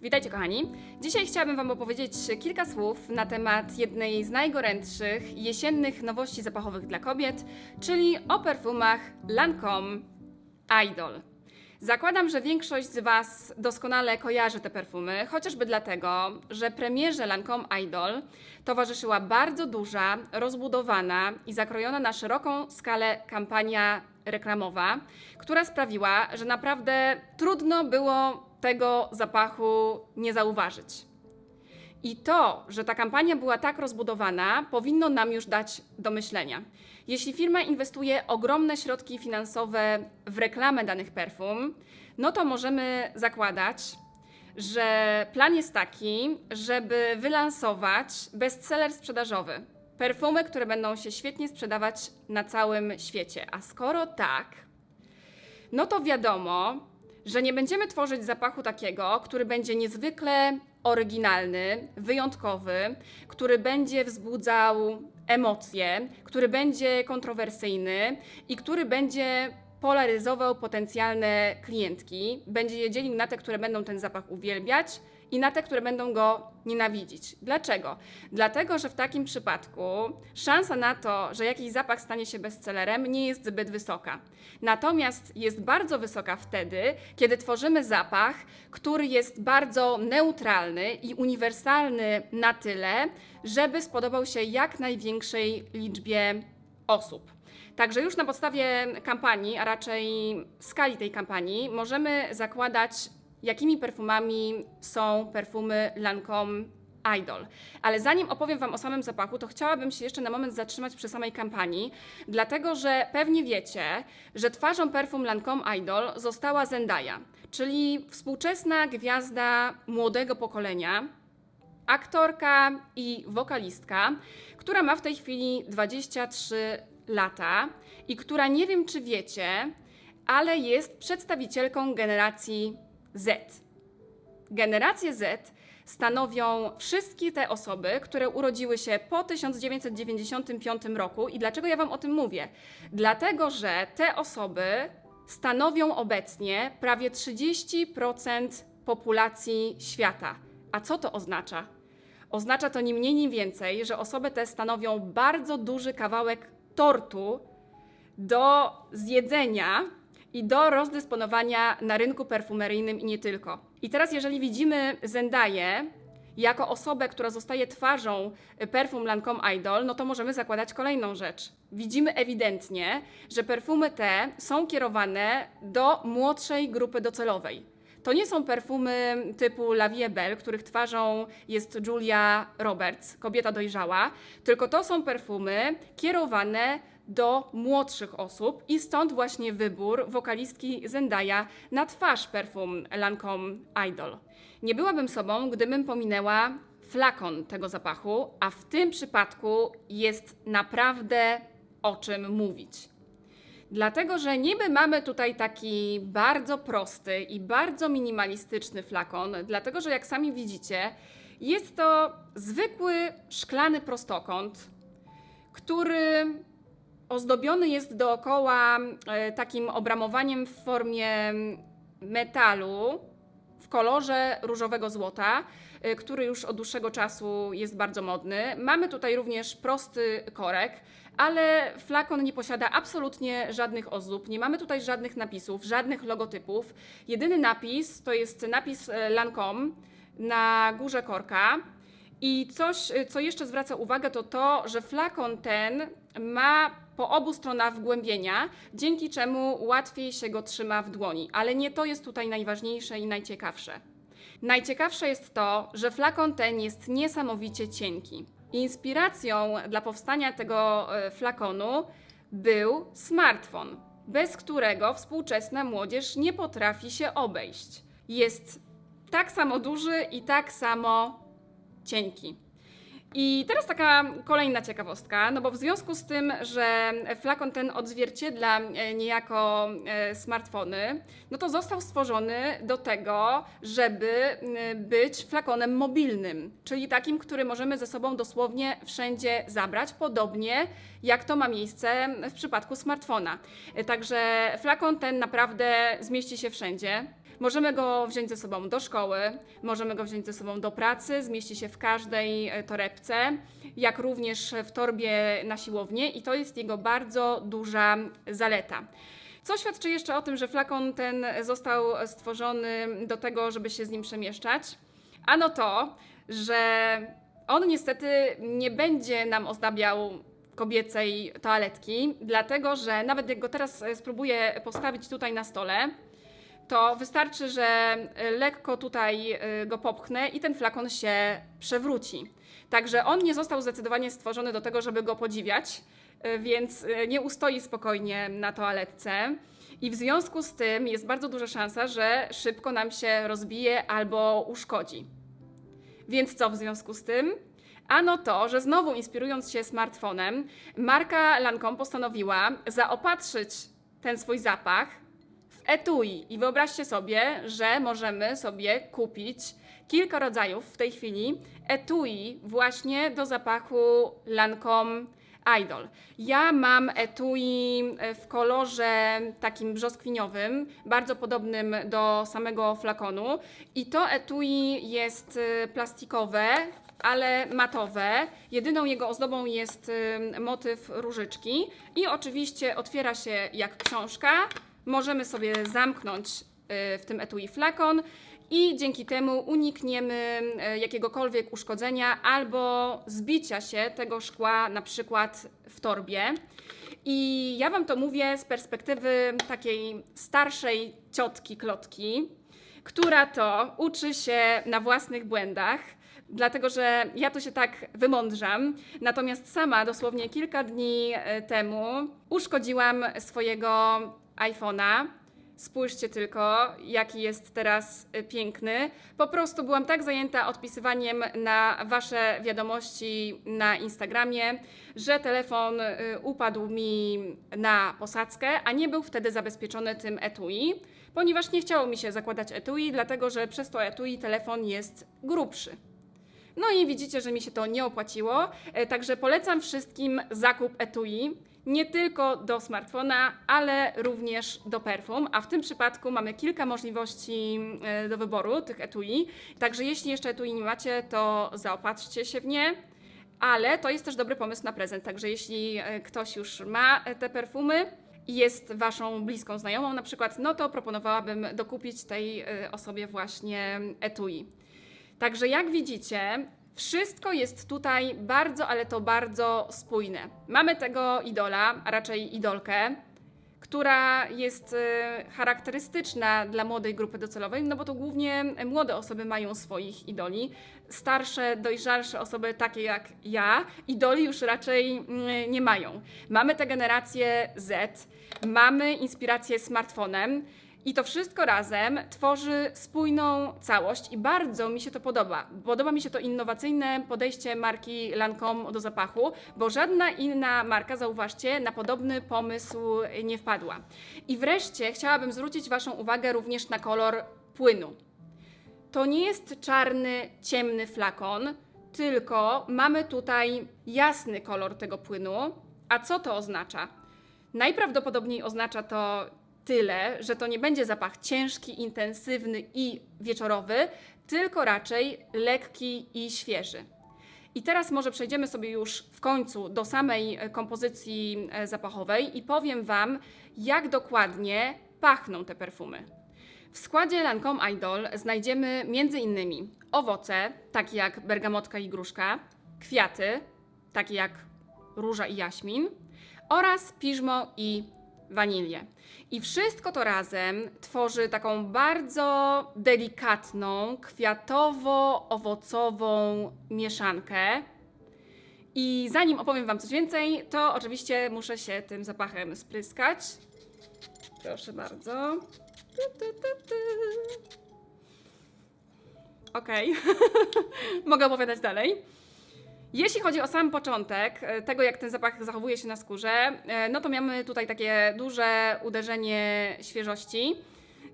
Witajcie kochani. Dzisiaj chciałabym Wam opowiedzieć kilka słów na temat jednej z najgorętszych jesiennych nowości zapachowych dla kobiet, czyli o perfumach Lancome Idol. Zakładam, że większość z Was doskonale kojarzy te perfumy, chociażby dlatego, że premierze Lancome Idol towarzyszyła bardzo duża, rozbudowana i zakrojona na szeroką skalę kampania reklamowa, która sprawiła, że naprawdę trudno było tego zapachu nie zauważyć. I to, że ta kampania była tak rozbudowana, powinno nam już dać do myślenia. Jeśli firma inwestuje ogromne środki finansowe w reklamę danych perfum, no to możemy zakładać, że plan jest taki, żeby wylansować bestseller sprzedażowy. Perfumy, które będą się świetnie sprzedawać na całym świecie. A skoro tak, no to wiadomo, że nie będziemy tworzyć zapachu takiego, który będzie niezwykle oryginalny, wyjątkowy, który będzie wzbudzał emocje, który będzie kontrowersyjny i który będzie polaryzował potencjalne klientki, będzie je dzielił na te, które będą ten zapach uwielbiać i na te, które będą go nienawidzić. Dlaczego? Dlatego, że w takim przypadku szansa na to, że jakiś zapach stanie się bestsellerem, nie jest zbyt wysoka. Natomiast jest bardzo wysoka wtedy, kiedy tworzymy zapach, który jest bardzo neutralny i uniwersalny na tyle, żeby spodobał się jak największej liczbie osób. Także już na podstawie kampanii, a raczej skali tej kampanii, możemy zakładać, jakimi perfumami są perfumy Lancome Idol. Ale zanim opowiem Wam o samym zapachu, to chciałabym się jeszcze na moment zatrzymać przy samej kampanii, dlatego że pewnie wiecie, że twarzą perfum Lancome Idol została Zendaya, czyli współczesna gwiazda młodego pokolenia, aktorka i wokalistka, która ma w tej chwili 23 lata i która nie wiem, czy wiecie, ale jest przedstawicielką generacji Z. Generację Z stanowią wszystkie te osoby, które urodziły się po 1995 roku. I dlaczego ja Wam o tym mówię? Dlatego, że te osoby stanowią obecnie prawie 30% populacji świata. A co to oznacza? Oznacza to ni mniej, ni więcej, że osoby te stanowią bardzo duży kawałek tortu do zjedzenia i do rozdysponowania na rynku perfumeryjnym i nie tylko. I teraz, jeżeli widzimy Zendaję jako osobę, która zostaje twarzą perfum Lancome Idol, no to możemy zakładać kolejną rzecz. Widzimy ewidentnie, że perfumy te są kierowane do młodszej grupy docelowej. To nie są perfumy typu La Vie Belle, których twarzą jest Julia Roberts, kobieta dojrzała, tylko to są perfumy kierowane do młodszych osób i stąd właśnie wybór wokalistki Zendaya na twarz perfum Lancome Idol. Nie byłabym sobą, gdybym pominęła flakon tego zapachu, a w tym przypadku jest naprawdę o czym mówić. Dlatego, że niby mamy tutaj taki bardzo prosty i bardzo minimalistyczny flakon, dlatego że jak sami widzicie, jest to zwykły szklany prostokąt, który ozdobiony jest dookoła e, takim obramowaniem w formie metalu w kolorze różowego złota, e, który już od dłuższego czasu jest bardzo modny. Mamy tutaj również prosty korek, ale flakon nie posiada absolutnie żadnych ozdób. Nie mamy tutaj żadnych napisów, żadnych logotypów. Jedyny napis to jest napis e, Lancome na górze korka. I coś, co jeszcze zwraca uwagę, to to, że flakon ten ma po obu stronach wgłębienia, dzięki czemu łatwiej się go trzyma w dłoni. Ale nie to jest tutaj najważniejsze i najciekawsze. Najciekawsze jest to, że flakon ten jest niesamowicie cienki. Inspiracją dla powstania tego e, flakonu był smartfon, bez którego współczesna młodzież nie potrafi się obejść. Jest tak samo duży i tak samo cienki. I teraz taka kolejna ciekawostka, no bo w związku z tym, że flakon ten odzwierciedla e, niejako e, smartfony, no to został stworzony do tego, żeby m, być flakonem mobilnym, czyli takim, który możemy ze sobą dosłownie wszędzie zabrać, podobnie jak to ma miejsce w przypadku smartfona. E, Także flakon ten naprawdę zmieści się wszędzie. Możemy go wziąć ze sobą do szkoły, możemy go wziąć ze sobą do pracy, zmieści się w każdej e, torebce, jak również w torbie na siłownię i to jest jego bardzo duża zaleta. Co świadczy jeszcze o tym, że flakon ten został stworzony do tego, żeby się z nim przemieszczać? Ano to, że on niestety nie będzie nam ozdabiał kobiecej toaletki, dlatego że nawet jak go teraz e, spróbuję postawić tutaj na stole, to wystarczy, że e, lekko tutaj e, go popchnę i ten flakon się przewróci. Także on nie został zdecydowanie stworzony do tego, żeby go podziwiać, e, więc nie ustoi spokojnie na toaletce. I w związku z tym jest bardzo duża szansa, że szybko nam się rozbije albo uszkodzi. Więc co w związku z tym? Ano to, że znowu inspirując się smartfonem, marka Lancome postanowiła zaopatrzyć ten swój zapach etui. I wyobraźcie sobie, że możemy sobie kupić kilka rodzajów w tej chwili etui właśnie do zapachu Lancome Idol. Ja mam etui w kolorze takim brzoskwiniowym, bardzo podobnym do samego flakonu. I to etui jest y, plastikowe, ale matowe. Jedyną jego ozdobą jest y, motyw różyczki. I oczywiście otwiera się jak książka. Możemy sobie zamknąć y, w tym etui flakon i dzięki temu unikniemy e, jakiegokolwiek uszkodzenia albo zbicia się tego szkła na przykład w torbie. I ja Wam to mówię z perspektywy takiej starszej ciotki klotki, która to uczy się na własnych błędach. Dlatego, że ja to się tak wymądrzam. Natomiast sama dosłownie kilka dni e, temu uszkodziłam swojego iPhone'a. Spójrzcie tylko, jaki jest teraz y, piękny. Po prostu byłam tak zajęta odpisywaniem na Wasze wiadomości na Instagramie, że telefon y, upadł mi na posadzkę, a nie był wtedy zabezpieczony tym etui, ponieważ nie chciało mi się zakładać etui, dlatego że przez to etui telefon jest grubszy. No i widzicie, że mi się to nie opłaciło, e, także polecam wszystkim zakup etui. Nie tylko do smartfona, ale również do perfum, a w tym przypadku mamy kilka możliwości e, do wyboru tych etui. Także jeśli jeszcze etui nie macie, to zaopatrzcie się w nie. Ale to jest też dobry pomysł na prezent. Także jeśli e, ktoś już ma te perfumy i jest waszą bliską znajomą na przykład, no to proponowałabym dokupić tej e, osobie właśnie etui. Także jak widzicie, wszystko jest tutaj bardzo, ale to bardzo spójne. Mamy tego idola, a raczej idolkę, która jest e, charakterystyczna dla młodej grupy docelowej, no bo to głównie młode osoby mają swoich idoli. Starsze, dojrzalsze osoby, takie jak ja, idoli już raczej mm, nie mają. Mamy tę generację Z, mamy inspirację smartfonem. I to wszystko razem tworzy spójną całość i bardzo mi się to podoba. Podoba mi się to innowacyjne podejście marki Lancome do zapachu, bo żadna inna marka, zauważcie, na podobny pomysł nie wpadła. I wreszcie chciałabym zwrócić Waszą uwagę również na kolor płynu. To nie jest czarny, ciemny flakon, tylko mamy tutaj jasny kolor tego płynu. A co to oznacza? Najprawdopodobniej oznacza to tyle, że to nie będzie zapach ciężki, intensywny i wieczorowy, tylko raczej lekki i świeży. I teraz może przejdziemy sobie już w końcu do samej e, kompozycji e, zapachowej i powiem Wam, jak dokładnie pachną te perfumy. W składzie Lancome Idol znajdziemy m.in. owoce, takie jak bergamotka i gruszka, kwiaty, takie jak róża i jaśmin, oraz piżmo i wanilię. I wszystko to razem tworzy taką bardzo delikatną, kwiatowo-owocową mieszankę. I zanim opowiem Wam coś więcej, to oczywiście muszę się tym zapachem spryskać. Proszę bardzo. Okej, mogę opowiadać dalej. Jeśli chodzi o sam początek e, tego, jak ten zapach zachowuje się na skórze, e, no to mamy tutaj takie duże uderzenie świeżości.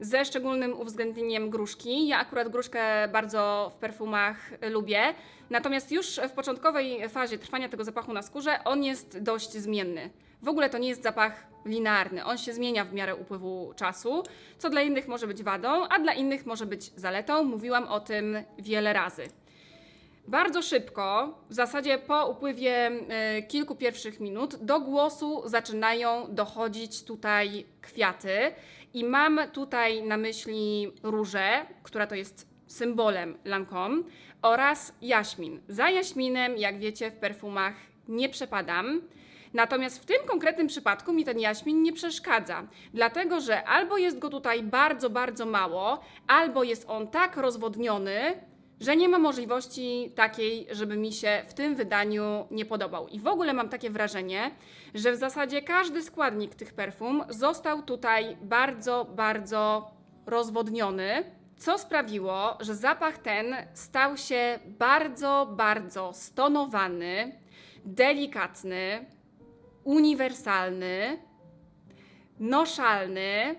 ze szczególnym uwzględnieniem gruszki. Ja akurat gruszkę bardzo w perfumach lubię. Natomiast już w początkowej fazie trwania tego zapachu na skórze on jest dość zmienny. W ogóle to nie jest zapach linearny. On się zmienia w miarę upływu czasu, co dla innych może być wadą, a dla innych może być zaletą. Mówiłam o tym wiele razy. Bardzo szybko, w zasadzie po upływie e, kilku pierwszych minut, do głosu zaczynają dochodzić tutaj kwiaty. I mam tutaj na myśli różę, która to jest symbolem Lancome, oraz jaśmin. Za jaśminem, jak wiecie, w perfumach nie przepadam. Natomiast w tym konkretnym przypadku mi ten jaśmin nie przeszkadza, dlatego że albo jest go tutaj bardzo, bardzo mało, albo jest on tak rozwodniony, że nie ma możliwości takiej, żeby mi się w tym wydaniu nie podobał. I w ogóle mam takie wrażenie, że w zasadzie każdy składnik tych perfum został tutaj bardzo, bardzo rozwodniony, co sprawiło, że zapach ten stał się bardzo, bardzo stonowany, delikatny, uniwersalny, noszalny,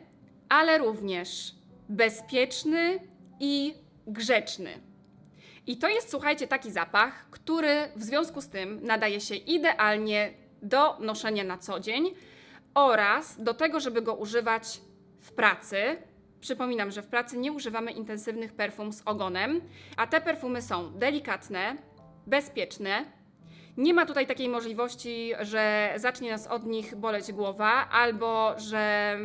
ale również bezpieczny i grzeczny. I to jest, słuchajcie, taki zapach, który w związku z tym nadaje się idealnie do noszenia na co dzień oraz do tego, żeby go używać w pracy. Przypominam, że w pracy nie używamy intensywnych perfum z ogonem, a te perfumy są delikatne, bezpieczne. Nie ma tutaj takiej możliwości, że zacznie nas od nich boleć głowa, albo że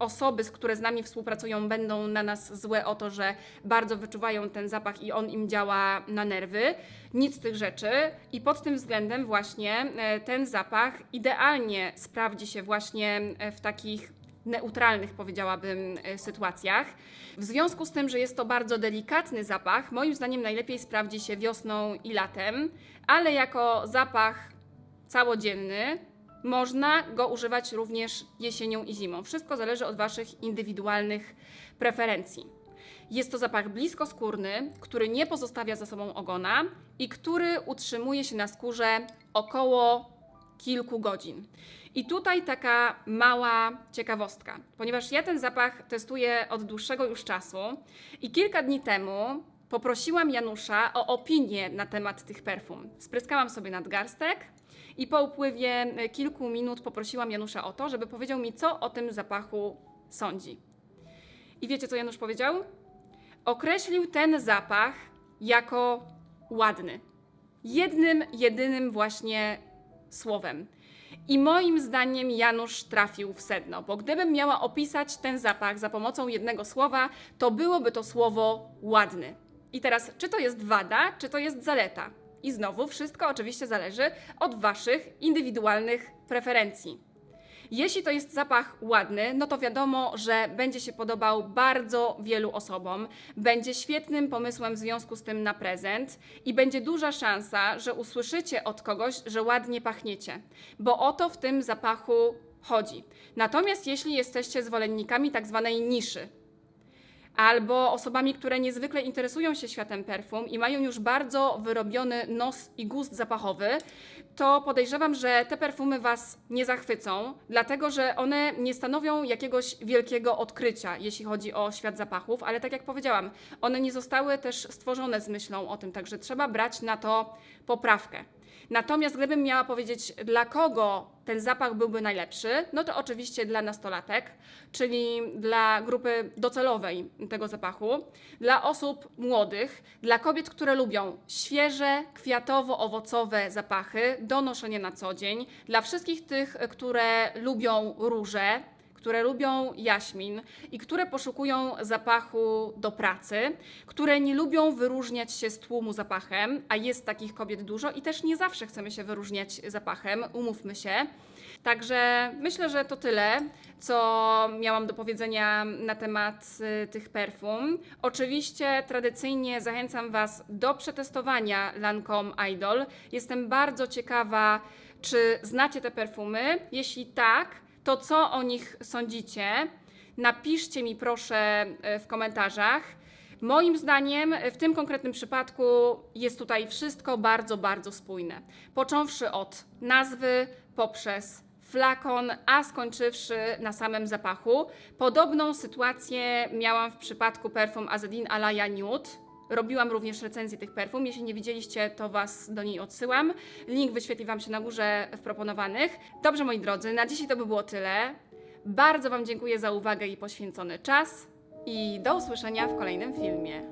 osoby, z które z nami współpracują, będą na nas złe o to, że bardzo wyczuwają ten zapach i on im działa na nerwy. Nic z tych rzeczy. I pod tym względem właśnie e, ten zapach idealnie sprawdzi się właśnie e, w takich neutralnych, powiedziałabym, e, sytuacjach. W związku z tym, że jest to bardzo delikatny zapach, moim zdaniem najlepiej sprawdzi się wiosną i latem, ale jako zapach całodzienny można go używać również jesienią i zimą. Wszystko zależy od Waszych indywidualnych preferencji. Jest to zapach bliskoskórny, który nie pozostawia za sobą ogona i który utrzymuje się na skórze około kilku godzin. I tutaj taka mała ciekawostka, ponieważ ja ten zapach testuję od dłuższego już czasu i kilka dni temu poprosiłam Janusza o opinię na temat tych perfum. Spryskałam sobie nadgarstek i po upływie e, kilku minut poprosiłam Janusza o to, żeby powiedział mi, co o tym zapachu sądzi. I wiecie, co Janusz powiedział? Określił ten zapach jako ładny. Jednym, jedynym właśnie słowem. I moim zdaniem Janusz trafił w sedno, bo gdybym miała opisać ten zapach za pomocą jednego słowa, to byłoby to słowo ładny. I teraz, czy to jest wada, czy to jest zaleta? I znowu wszystko oczywiście zależy od Waszych indywidualnych preferencji. Jeśli to jest zapach ładny, no to wiadomo, że będzie się podobał bardzo wielu osobom, będzie świetnym pomysłem w związku z tym na prezent i będzie duża szansa, że usłyszycie od kogoś, że ładnie pachniecie, bo o to w tym zapachu chodzi. Natomiast jeśli jesteście zwolennikami tak zwanej niszy, albo osobami, które niezwykle interesują się światem perfum i mają już bardzo wyrobiony nos i gust zapachowy, to podejrzewam, że te perfumy Was nie zachwycą, dlatego że one nie stanowią jakiegoś wielkiego odkrycia, jeśli chodzi o świat zapachów, ale tak jak powiedziałam, one nie zostały też stworzone z myślą o tym, także trzeba brać na to poprawkę. Natomiast gdybym miała powiedzieć, dla kogo ten zapach byłby najlepszy, no to oczywiście dla nastolatek, czyli dla grupy docelowej tego zapachu, dla osób młodych, dla kobiet, które lubią świeże, kwiatowo-owocowe zapachy do noszenia na co dzień, dla wszystkich tych, które lubią róże, które lubią jaśmin i które poszukują zapachu do pracy, które nie lubią wyróżniać się z tłumu zapachem, a jest takich kobiet dużo i też nie zawsze chcemy się wyróżniać zapachem, umówmy się. Także myślę, że to tyle, co miałam do powiedzenia na temat y, tych perfum. Oczywiście tradycyjnie zachęcam Was do przetestowania Lancome Idol. Jestem bardzo ciekawa, czy znacie te perfumy. Jeśli tak, to co o nich sądzicie? Napiszcie mi proszę e, w komentarzach. Moim zdaniem w tym konkretnym przypadku jest tutaj wszystko bardzo, bardzo spójne. Począwszy od nazwy poprzez flakon, a skończywszy na samym zapachu. Podobną sytuację miałam w przypadku perfum Azedin Alaya Nude. Robiłam również recenzję tych perfum. Jeśli nie widzieliście, to Was do niej odsyłam. Link wyświetli Wam się na górze w proponowanych. Dobrze, moi drodzy, na dzisiaj to by było tyle. Bardzo Wam dziękuję za uwagę i poświęcony czas. I do usłyszenia w kolejnym filmie.